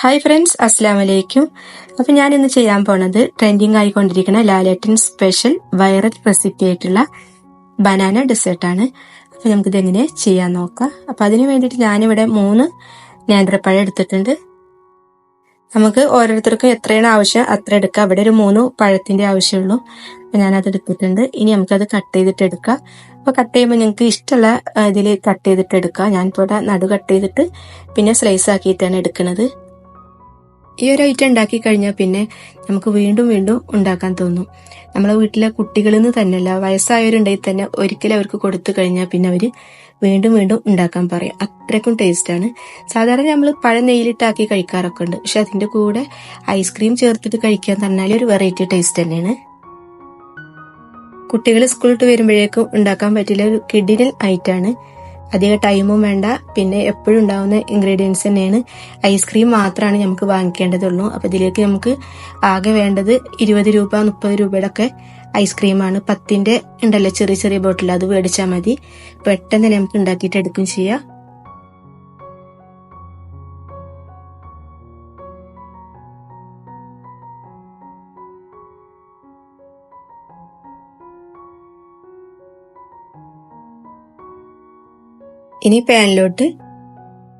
Hi friends അസ്സാം വലൈക്കും അപ്പൊ ഞാൻ ഇന്ന് ചെയ്യാൻ പോണത് ട്രെൻഡിങ് ആയിക്കൊണ്ടിരിക്കുന്ന ലാലേട്ടൻ സ്പെഷ്യൽ വൈറൽ റെസിപ്പി ആയിട്ടുള്ള ബനാന ഡെസേർട്ടാണ് അപ്പൊ നമുക്കിത് എങ്ങനെ ചെയ്യാൻ നോക്കാം. അപ്പൊ അതിന് വേണ്ടിയിട്ട് ഞാനിവിടെ മൂന്ന് നേന്ത്രപ്പഴം എടുത്തിട്ടുണ്ട്. നമുക്ക് ഓരോരുത്തർക്കും എത്രയാണ് ആവശ്യം അത്ര എടുക്കുക അവിടെ ഒരു മൂന്ന് പഴത്തിന്റെ ആവശ്യമുള്ളൂ. അപ്പൊ ഞാനത് എടുത്തിട്ടുണ്ട്. ഇനി നമുക്കത് കട്ട് ചെയ്തിട്ട് എടുക്കാം. അപ്പൊ കട്ട് ചെയ്യുമ്പോൾ നിങ്ങൾക്ക് ഇഷ്ടമുള്ള ഇതിൽ കട്ട് ചെയ്തിട്ട് എടുക്കാം. ഞാനിപ്പോൾ ഇവിടെ നടു കട്ട് ചെയ്തിട്ട് പിന്നെ സ്ലൈസ് ആക്കിയിട്ടാണ് എടുക്കുന്നത് ഈ ഒരു ഐറ്റം ഉണ്ടാക്കി കഴിഞ്ഞാൽ പിന്നെ നമുക്ക് വീണ്ടും വീണ്ടും ഉണ്ടാക്കാൻ തോന്നും. നമ്മളെ വീട്ടിലെ കുട്ടികളിൽ നിന്ന് തന്നെയല്ല വയസ്സായവരുണ്ടെങ്കിൽ തന്നെ ഒരിക്കലും അവർക്ക് കൊടുത്തു കഴിഞ്ഞാൽ പിന്നെ അവർ വീണ്ടും വീണ്ടും ഉണ്ടാക്കാൻ പറയും. അത്രയ്ക്കും ടേസ്റ്റാണ് സാധാരണ നമ്മൾ പഴം നെയ്യിലിട്ടാക്കി കഴിക്കാറൊക്കെ ഉണ്ട്. പക്ഷെ അതിന്റെ കൂടെ ഐസ്ക്രീം ചേർത്തിട്ട് കഴിക്കാൻ തന്നാൽ ഒരു വെറൈറ്റി ടേസ്റ്റ് തന്നെയാണ്. കുട്ടികൾ സ്കൂളിട്ട് വരുമ്പോഴേക്കും ഉണ്ടാക്കാൻ പറ്റില്ല ഒരു കിഡിനൽ ഐറ്റാണ് അധിക ടൈമും വേണ്ട. പിന്നെ എപ്പോഴും ഉണ്ടാവുന്ന ഇൻഗ്രീഡിയൻസ് തന്നെയാണ് ഐസ്ക്രീം മാത്രമാണ് നമുക്ക് വാങ്ങിക്കേണ്ടതുള്ളൂ. അപ്പൊ ഇതിലേക്ക് നമുക്ക് ആകെ വേണ്ടത് ഇരുപത് രൂപ മുപ്പത് രൂപയുടെ ഒക്കെ ഐസ്ക്രീമാണ് പത്തിന്റെ ഉണ്ടല്ലോ ചെറിയ ചെറിയ ബോട്ടിൽ അത് മേടിച്ചാൽ മതി. പെട്ടെന്ന് നമുക്ക് ഉണ്ടാക്കിയിട്ട് എടുക്കും ചെയ്യാം. ഇനി പാനിലോട്ട്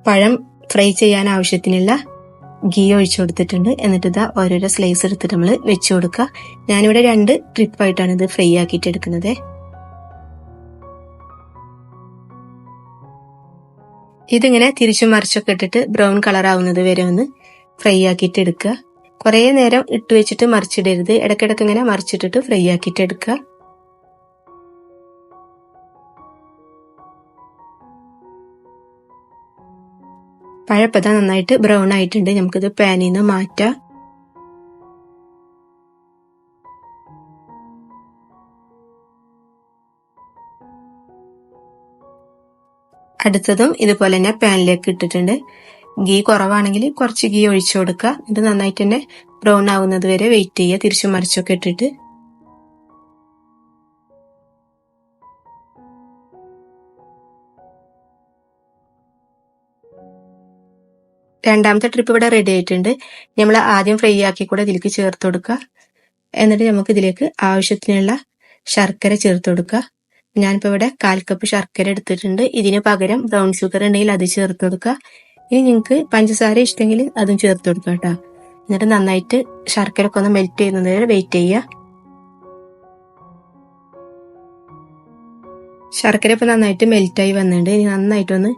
പഴം ഫ്രൈ ചെയ്യാൻ ആവശ്യത്തിനുള്ള ഗീ ഒഴിച്ചു കൊടുത്തിട്ടുണ്ട്. എന്നിട്ട് ഇതാ ഓരോരോ സ്ലൈസ് എടുത്തിട്ട് നമ്മൾ വെച്ചു കൊടുക്കുക. ഞാനിവിടെ രണ്ട് ട്രിപ്പായിട്ടാണ് ഇത് ഫ്രൈ ആക്കിയിട്ട് എടുക്കുന്നത്. ഇതിങ്ങനെ തിരിച്ചു മറിച്ചൊക്കെ ഇട്ടിട്ട് ബ്രൗൺ കളർ ആവുന്നത് വരെ ഒന്ന് ഫ്രൈ ആക്കിയിട്ട് എടുക്കുക. കുറേ നേരം ഇട്ട് വെച്ചിട്ട് മറിച്ചിടരുത്. ഇടയ്ക്കിടയ്ക്ക് ഇങ്ങനെ മറിച്ചിട്ടിട്ട് ഫ്രൈ ആക്കിയിട്ട് എടുക്കുക. പഴപ്പത നന്നായിട്ട് ബ്രൗൺ ആയിട്ടുണ്ട്. നമുക്കിത് പാനിൽ നിന്ന് മാറ്റാം. അടുത്തതും ഇതുപോലെ തന്നെ പാനിലേക്ക് ഇട്ടിട്ടുണ്ട്. ഗീ കുറവാണെങ്കിൽ കുറച്ച് ഗീ ഒഴിച്ചു കൊടുക്കുക. ഇത് നന്നായിട്ട് തന്നെ ബ്രൗൺ ആവുന്നത് വരെ വെയിറ്റ് ചെയ്യുക. തിരിച്ചു മറിച്ചൊക്കെ ഇട്ടിട്ട്. രണ്ടാമത്തെ ട്രിപ്പ് ഇവിടെ റെഡി ആയിട്ടുണ്ട്. നമ്മൾ ആദ്യം ഫ്രൈ ആക്കി കൂടെ ഇതിലേക്ക് ചേർത്ത് കൊടുക്കുക. എന്നിട്ട് നമുക്ക് ഇതിലേക്ക് ആവശ്യത്തിനുള്ള ശർക്കര ചേർത്ത് കൊടുക്കുക. ഞാനിപ്പോൾ ഇവിടെ കാൽ കപ്പ് ശർക്കര എടുത്തിട്ടുണ്ട്. ഇതിന് പകരം ബ്രൗൺ ഷുഗർ ഉണ്ടെങ്കിൽ അത് ചേർത്ത് കൊടുക്കുക. ഇനി നിങ്ങൾക്ക് പഞ്ചസാര ഇഷ്ടമെങ്കിൽ അതും ചേർത്ത് കൊടുക്കുക കേട്ടോ. എന്നിട്ട് നന്നായിട്ട് ശർക്കര ഒക്കെ ഒന്ന് മെൽറ്റ് ചെയ്യുന്നത് വെയിറ്റ് ചെയ്യുക. ശർക്കര ഇപ്പം നന്നായിട്ട് മെൽറ്റായി വന്നിട്ടുണ്ട്. ഇനി നന്നായിട്ടൊന്ന്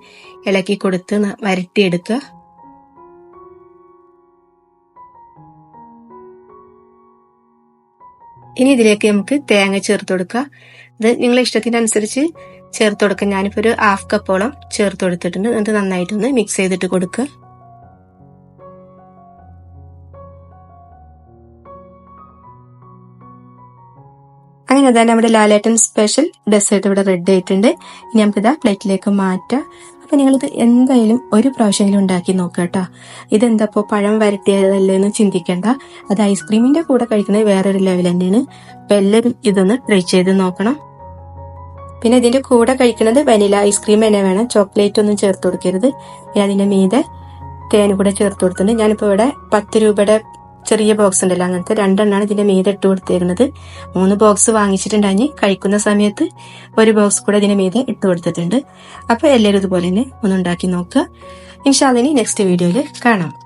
ഇളക്കി കൊടുത്ത് വരട്ടിയെടുക്കുക. ഇനി ഇതിലേക്ക് നമുക്ക് തേങ്ങ ചേർത്ത് കൊടുക്കുക ഇത് നിങ്ങളെ ഇഷ്ടത്തിനനുസരിച്ച് ചേർത്ത് കൊടുക്കുക ഞാനിപ്പോൾ ഒരു ഹാഫ് കപ്പോളം ചേർത്ത് കൊടുത്തിട്ടുണ്ട്. എന്നിട്ട് നന്നായിട്ടൊന്ന് മിക്സ് ചെയ്തിട്ട് കൊടുക്കുക അങ്ങനെ തന്നെ നമ്മുടെ ലാലേട്ടൻ സ്പെഷ്യൽ ഡെസേർട്ട് ഇവിടെ റെഡി ആയിട്ടുണ്ട്. ഇനി നമുക്കിതാ പ്ലേറ്റിലേക്ക് മാറ്റാം. അപ്പൊ നിങ്ങളിത് എന്തായാലും ഒരു പ്രാവശ്യമെങ്കിലും ഉണ്ടാക്കി നോക്കുക കേട്ടോ. ഇതെന്താപ്പോൾ പഴം വരട്ടിയതല്ലേ എന്ന് ചിന്തിക്കേണ്ട. അത് ഐസ്ക്രീമിന്റെ കൂടെ കഴിക്കുന്നത് വേറൊരു ലെവൽ തന്നെയാണ്. അപ്പൊ എല്ലാവരും ഇതൊന്ന് ട്രൈ ചെയ്ത് നോക്കണം. പിന്നെ ഇതിന്റെ കൂടെ കഴിക്കുന്നത് വനില ഐസ്ക്രീം തന്നെ വേണം. ചോക്ലേറ്റ് ഒന്നും ചേർത്ത് കൊടുക്കരുത്. പിന്നെ അതിന്റെ മീതെ തേൻ കൂടെ ചേർത്ത് കൊടുത്തിട്ടുണ്ട്. ഞാനിപ്പോ ഇവിടെ പത്ത് രൂപയുടെ ചെറിയ ബോക്സ് ഉണ്ടല്ലോ. അങ്ങനത്തെ രണ്ടെണ്ണമാണ് ഇതിന്റെ മീതെ ഇട്ട് കൊടുത്തിരുന്നത് മൂന്ന് ബോക്സ് വാങ്ങിച്ചിട്ടുണ്ടായി കഴിക്കുന്ന സമയത്ത് ഒരു ബോക്സ് കൂടെ ഇതിന്റെ മീതെ ഇട്ട് കൊടുത്തിട്ടുണ്ട്. അപ്പൊ എല്ലാവരും ഇതുപോലെ തന്നെ ഒന്ന് ഉണ്ടാക്കി നോക്കുക. ഇൻഷാദിനി നെക്സ്റ്റ് വീഡിയോയിൽ കാണാം.